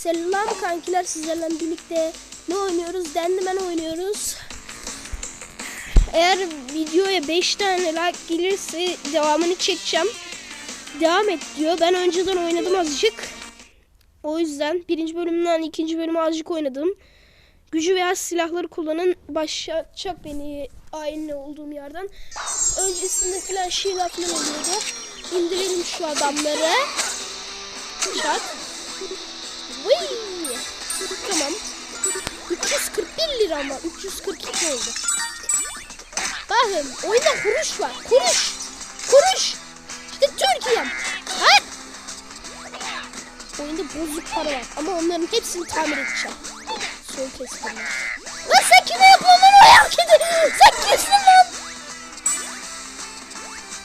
Selam kankiler sizlerle birlikte ne oynuyoruz? Dendimen oynuyoruz. Eğer videoya 5 tane like gelirse devamını çekeceğim. Devam et diyor. Ben önceden oynadım azıcık. O yüzden birinci bölümden ikinci bölümü azıcık oynadım. Gücü veya silahları kullanın başlatacak beni aynı olduğum yerden. Öncesinde falan şeyler falan oluyordu. İndirelim şu adamları. Çat. Vıy. Tamam. 341 lira ama 342 oldu. Bakın oyunda kuruş var. Kuruş. Kuruş. İşte Türkiye'm. Ha? Oyunda bozuk para var ama onların hepsini tamir edeceğim. Kez tamir. Lan sen kime yapıyorsun lan o hareketi? Sen kimsin lan?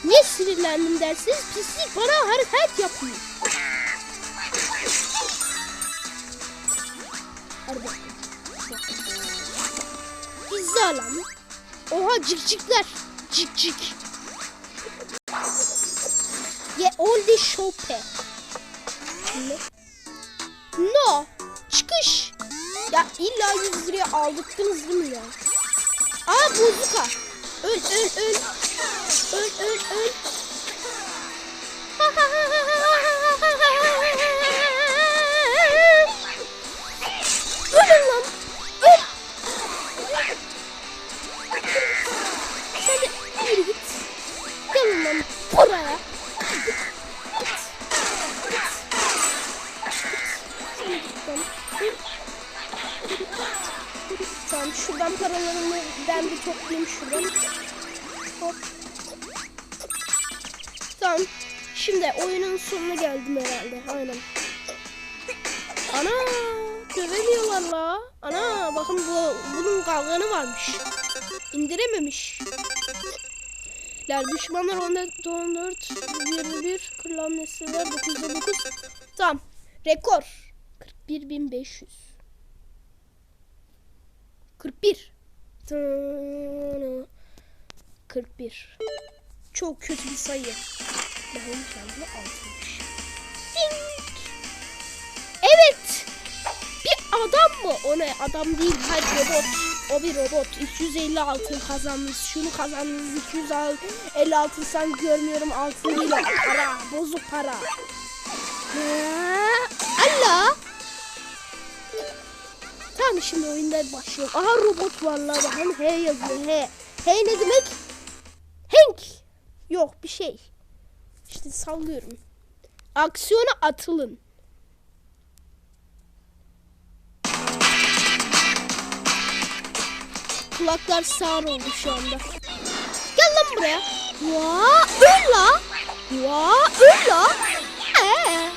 Niye sinirlendim dersiniz? Pislik bana hareket yapıyor. Alan. Oha cikcikler. Cik cik. Ye oldi şope. No. Çıkış. Ya illa 100 liraya aldırttınız değil mi ya? Aa bozuka. Öl öl öl. Öl öl öl. Tamam şuradan paralarımı ben bir toplayayım şuradan. Hop. Tamam. Şimdi oyunun sonuna geldim herhalde. Aynen. Ana dövemiyorlar la. Ana bakın bu bunun kalkanı varmış. İndirememiş. Ler düşmanlar 14 14 21 kırılan nesiller 9'da 9. Tamam. Rekor 41500. 41. Tını. 41. Çok kötü bir sayı. Bakalım kendine altıymış. Ding. Evet. Bir adam mı? O ne? Adam değil. Hayır robot. O bir robot. 250 altın kazanmış. Şunu kazandınız. 250 altın sen görmüyorum. Altın değil. Para. Bozuk para. Allah. Tamam şimdi oyunda başlıyor. Aha robot var la bakın H yazıyor H. H ne demek? Hank. Yok bir şey. İşte sallıyorum. Aksiyona atılın. Kulaklar sağır oldu şu anda. Gel lan buraya. Ya öl la. Ya öl la. Ee.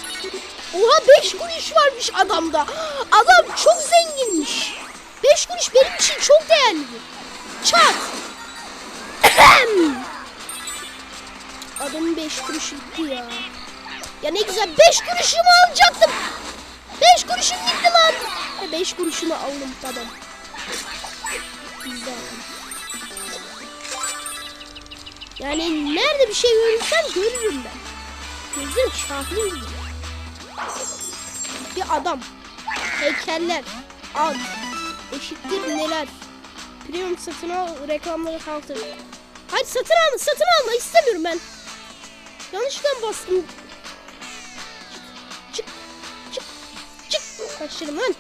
Oha 5 kuruş varmış adamda. Adam çok zenginmiş. 5 kuruş benim için çok değerlidir. Çak. Adamın 5 kuruşu gitti ya. Ya ne güzel 5 kuruşumu alacaktım. 5 kuruşum gitti lan. 5 kuruşumu aldım tamam. Güzel. Yani nerede bir şey görürsem görürüm ben. Gözüm şahlı gibi. Bir adam. Heykeller. Ad. Eşittir neler. Premium satın al reklamları kaldır. Hayır satın alma satın alma istemiyorum ben. Yanlışlıkla bastım. Çık çık çık çık. Kaçırım lan.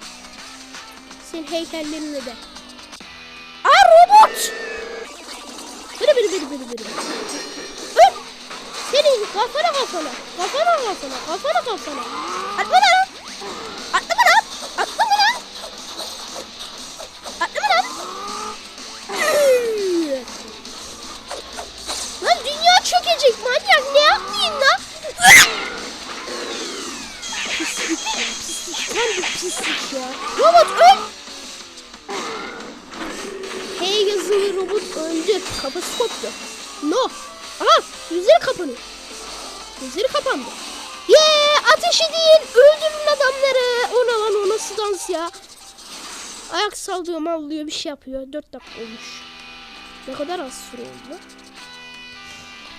Senin heykellerine de. Aa robot. Biri biri biri biri biri. Senin kafana kafana. Kafana kafana. Kafana kafana. Atma lan. Atlama lan. Atlama lan. Atlama lan. Lan dünya çökecek manyak ne yapmayayım lan? Robot öl. H yazılı robot öldü. Kafası koptu. sallıyor mallıyor bir şey yapıyor. 4 dakika olmuş. Ne kadar az süre oldu.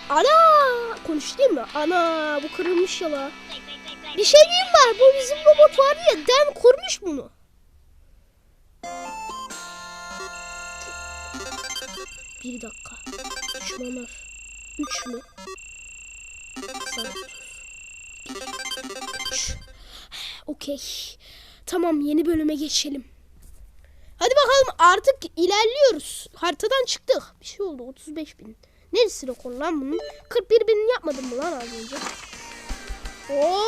Ana! Konuş değil mi? Ana bu kırılmış yala. Bir şey diyeyim var. Bu bizim robot var ya. Dan kurmuş bunu. Bir dakika. Düşmanlar. Üç mü? Okey. Tamam yeni bölüme geçelim. Hadi bakalım artık ilerliyoruz. Haritadan çıktık. Bir şey oldu 35 bin. Neresi rekor lan bunun? 41 bin yapmadım mı lan az önce? Oo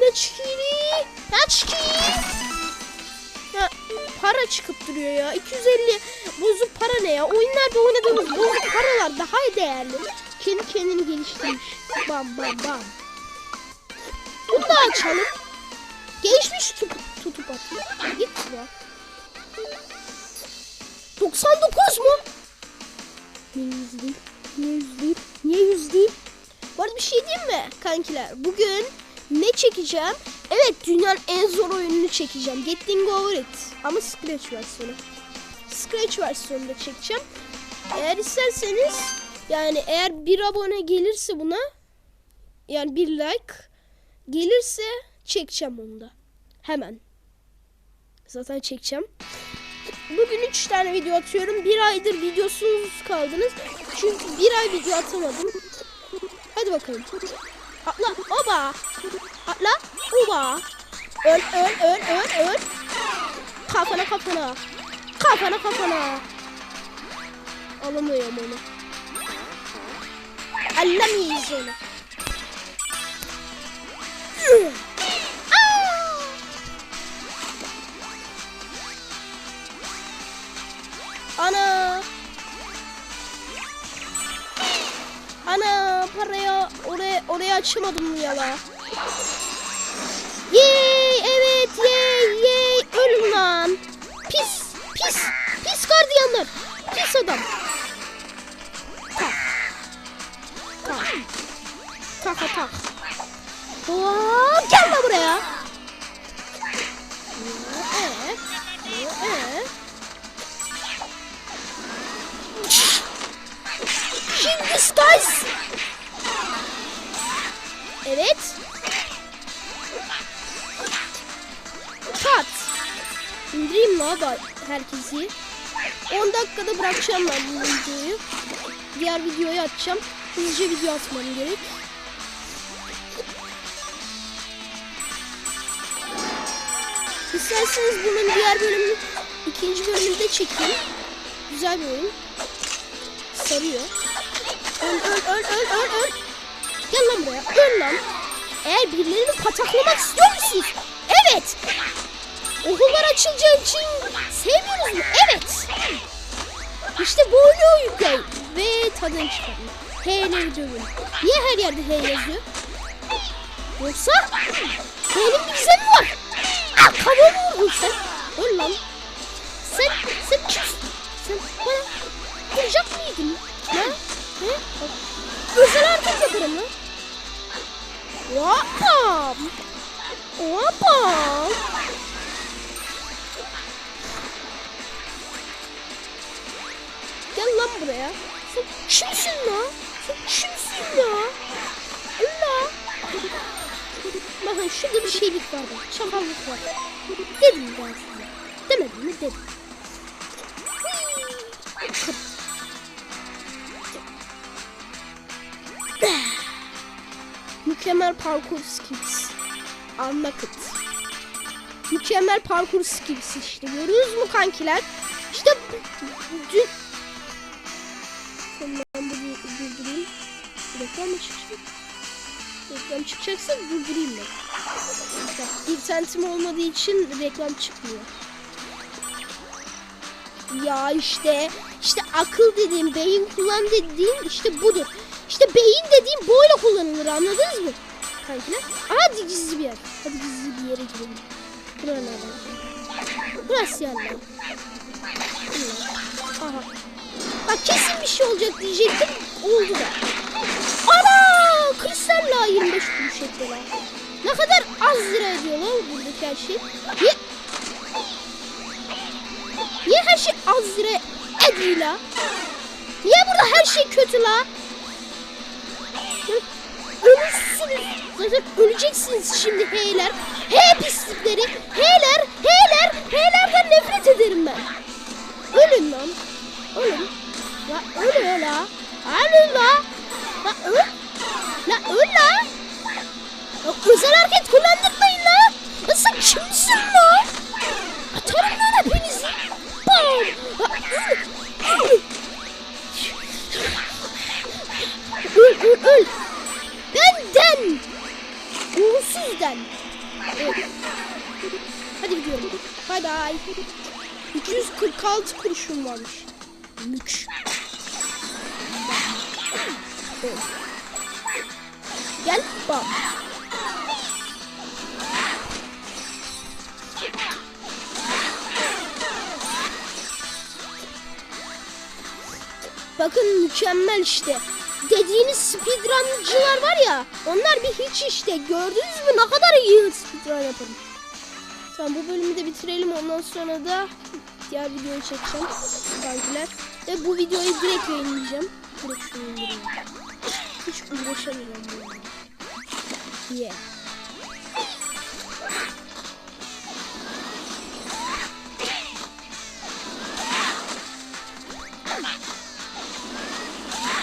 ne çıkıyor? Ne çıkıyor? Ya para çıkıp duruyor ya. 250 bozuk para ne ya? Oyunlarda oynadığımız bozuk paralar daha değerli. Kendi kendini geliştirmiş. Bam bam bam. Bunu da açalım. Gelişmiş tutup, tutup atıyor. Git ya. 99 mu? Niye yüz değil? Niye yüz değil? Niye yüz değil? Bu arada bir şey diyeyim mi kankiler? Bugün ne çekeceğim? Evet dünyanın en zor oyununu çekeceğim. Getting Over It. Ama Scratch versiyonu. Scratch versiyonunda çekeceğim. Eğer isterseniz yani eğer bir abone gelirse buna yani bir like gelirse çekeceğim onu da. Hemen. Zaten çekeceğim. Bugün 3 tane video atıyorum. Bir aydır videosuz kaldınız. Çünkü bir ay video atamadım. Hadi bakalım. Atla. Oba. Atla. Oba. Öl öl öl öl öl. Kafana kafana. Kafana kafana. Alamıyorum onu. Alamayız onu. Oraya açamadım ya la. Yey Evet. Kat. İndireyim mi abi herkesi? 10 dakikada bırakacağım ben bu videoyu. Diğer videoyu atacağım. Hızlıca video atmam gerek. İsterseniz bunun diğer bölümünü, ikinci bölümünü de çekeyim. Güzel bir oyun. Sarıyor. Öl öl öl öl öl öl. Gel lan buraya. Öl lan. Eğer birilerini pataklamak istiyor musunuz? Evet. Okullar açılacağı için sevmiyoruz mu? Evet. İşte böyle oyun ve tadını çıkarın. H'leri dövün. Niye her yerde H yazıyor? Yoksa H'nin bir gizemi var. Aa, kafamı vurdun sen. Öl lan. Sen, sen kimsin? Sen bana vuracak mıydın? Ne? Ne? Özel hareket yaparım lan. Vapam. Vapam. Gel lan buraya. Sen kimsin lan? Sen kimsin ya? Allah. Bakın şurada bir şeylik var bak. Çakallık var. Dedim ben size. Demedim mi? Dedim. Mükemmel parkur skills. Unlocked. Mükemmel parkur skills işte. Görüyoruz mu kankiler? İşte dün... Ben bunu durdurayım. Reklam mı çıkacak? Reklam çıkacaksa durdurayım ben. İnternetim olmadığı için reklam çıkmıyor. Ya işte işte akıl dediğim, beyin kullan dediğim işte budur. İşte beyin dediğim böyle kullanılır anladınız mı? Kankiler. Hadi gizli bir yer. Hadi gizli bir yere girelim. Buraya nereden? Burası yani. Aha. Bak kesin bir şey olacak diyecektim. Oldu da. Ana! Kristalla 25 kuruş ettiler. Ne kadar az lira ediyor lan buradaki her şey. Niye? Niye her şey az lira ediyor la? Niye burada her şey kötü la? Ölürsünüz. Öleceksiniz şimdi heyler. Hey pislikleri. Heyler, heyler, heylerden nefret ederim Bay bay. 246 kuruşum varmış. Mük. Evet. Gel bak. Bakın mükemmel işte. Dediğiniz speedruncılar var ya onlar bir hiç işte. Gördünüz mü ne kadar iyi speedrun yaparım. Tamam bu bölümü de bitirelim ondan sonra da diğer videoyu çekeceğim kankiler. Ve bu videoyu direkt yayınlayacağım. Direkt indireyim. Hiç uğraşamıyorum. Yeah.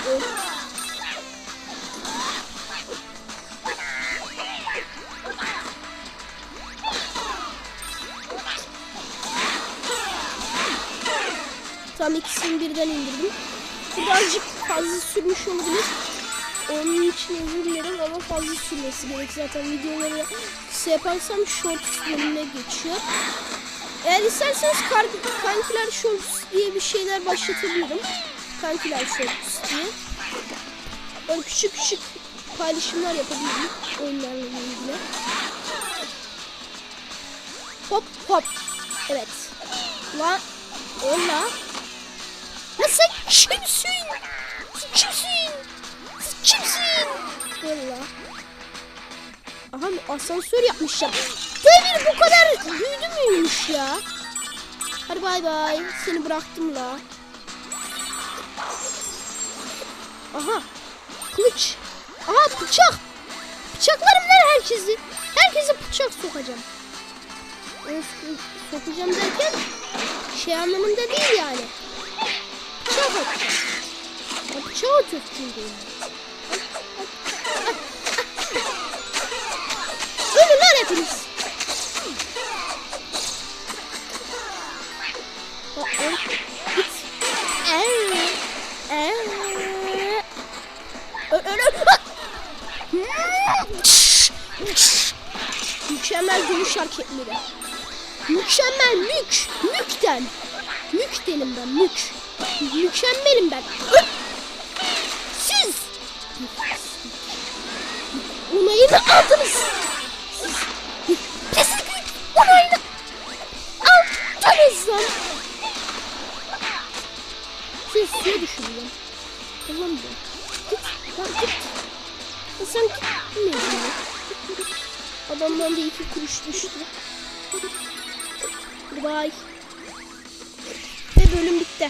Tam ikisini birden indirdim. Birazcık fazla sürmüş olabilir. Onun için özür dilerim ama fazla sürmesi gerek zaten videoları kısa yaparsam shorts bölümüne geçiyor. Eğer isterseniz kankiler shorts diye bir şeyler başlatabilirim. Kankiler shorts diye. Böyle küçük küçük paylaşımlar yapabilirim oyunlarla ilgili. Hop hop. Evet. La. Ola. Ya sen kimsin? Sen kimsin? Sen kimsin? Valla. Aha asansör yapmışlar. Demir bu kadar büyüdü müymüş ya? Hadi bay bay. Seni bıraktım la. Aha. Kılıç. Aha bıçak. Bıçaklarım ver herkesi. Herkese bıçak sokacağım. Sokacağım derken şey anlamında değil yani. Ya Bıçağı atıyorsun çünkü. Ölün lan hepiniz. Bak, öl. Eee. Eee. Mükemmel dövüş hareketleri. Mükemmel mük. Mükten. Müktenim ben mük. Mükemmelim ben. Siz. Onayını aldınız. Pislik onayını aldınız. Siz suya düşürüyorum. Tamam mı? Git. Lan git. Gitmedin mi? Adamdan da iki kuruş düştü. Bye. Ve bölüm bitti.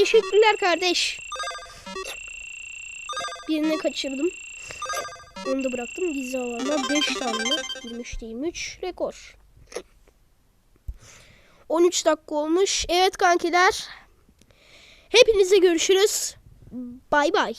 Teşekkürler kardeş. Birini kaçırdım. Onu da bıraktım. Gizli alanda 5 tane. 23 23 rekor. 13 dakika olmuş. Evet kankiler. Hepinize görüşürüz. Bay bay.